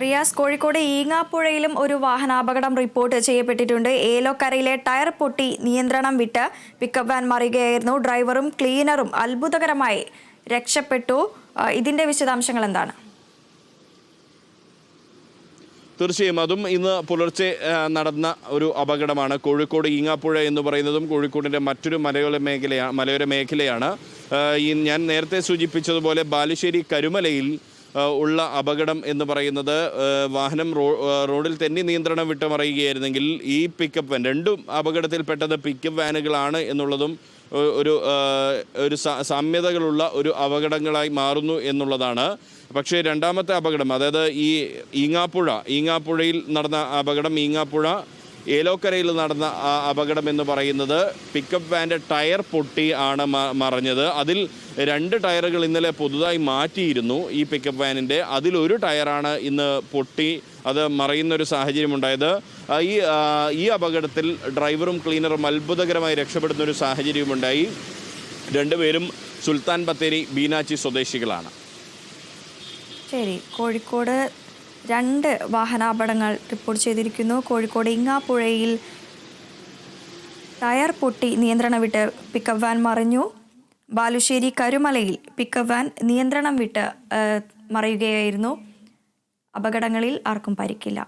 റിയാസ് കോഴിക്കോട് ഈങ്ങാപ്പുഴയിലും ഒരു വാഹനാപകടം റിപ്പോർട്ട് ചെയ്യപ്പെട്ടിട്ടുണ്ട്. ഏലോക്കരയിലെ ടയർ പൊട്ടി നിയന്ത്രണം വിട്ട് പിക്കപ്പ് വാൻ മറിയുകയായിരുന്നു ഡ്രൈവറും ക്ലീനറും അത്ഭുതകരമായി രക്ഷപ്പെട്ടു. ഇതിന്റെ വിശദാംശങ്ങൾ എന്താണ്? തീർച്ചയായും. അതും ഇന്ന് പുലർച്ചെ നടന്ന ഒരു അപകടമാണ്. കോഴിക്കോട് ഈങ്ങാപ്പുഴ എന്ന് പറയുന്നതും കോഴിക്കോടിന്റെ മറ്റൊരു മലയോര മേഖലയാണ് മലയോര മേഖലയാണ്. ഞാൻ നേരത്തെ സൂചിപ്പിച്ചതുപോലെ ബാലുശ്ശേരി കരുമലയിൽ ഉള്ള അപകടം എന്ന് പറയുന്നത് വാഹനം റോഡിൽ തന്നെ നിയന്ത്രണം വിട്ട് മറിയുകയായിരുന്നെങ്കിൽ ഈ പിക്കപ്പ് വാൻ രണ്ടും അപകടത്തിൽപ്പെട്ടത് പിക്കപ്പ് വാനുകളാണ് എന്നുള്ളതും ഒരു ഒരു സാമ്യതകളുള്ള ഒരു അപകടങ്ങളായി മാറുന്നു എന്നുള്ളതാണ്. പക്ഷേ രണ്ടാമത്തെ അപകടം അതായത് ഈ ഈങ്ങാപ്പുഴ ഈങ്ങാപ്പുഴയിൽ നടന്ന അപകടം ഈങ്ങാപ്പുഴ ഏലോക്കരയിൽ നടന്ന അപകടം എന്ന് പറയുന്നത് പിക്കപ്പ് വാന്റെ ടയർ പൊട്ടി ആണ് മറിഞ്ഞത്. അതിൽ രണ്ട് ടയറുകൾ ഇന്നലെ പുതുതായി മാറ്റിയിരുന്നു ഈ പിക്കപ്പ് വാനിന്റെ അതിലൊരു ടയറാണ് ഇന്ന് പൊട്ടി അത് മറയുന്നൊരു സാഹചര്യം ഉണ്ടായത്. ഈ ഈ അപകടത്തിൽ ഡ്രൈവറും ക്ലീനറും അത്ഭുതകരമായി രക്ഷപ്പെടുന്ന ഒരു സാഹചര്യമുണ്ടായി രണ്ടുപേരും സുൽത്താൻ ബത്തേരി ബീനാച്ചി സ്വദേശികളാണ്. ശരി കോഴിക്കോട് രണ്ട് വാഹനാപകടങ്ങൾ റിപ്പോർട്ട് ചെയ്തിരിക്കുന്നു. കോഴിക്കോട് ഇങ്ങാപ്പുഴയിൽ ടയർ പൊട്ടി നിയന്ത്രണം വിട്ട് പിക്കപ്പ് വാൻ മറിഞ്ഞു. ബാലുശ്ശേരി കരുമലയിൽ പിക്കപ്പ് വാൻ നിയന്ത്രണം വിട്ട് മറയുകയായിരുന്നു. അപകടങ്ങളിൽ ആർക്കും പരിക്കില്ല.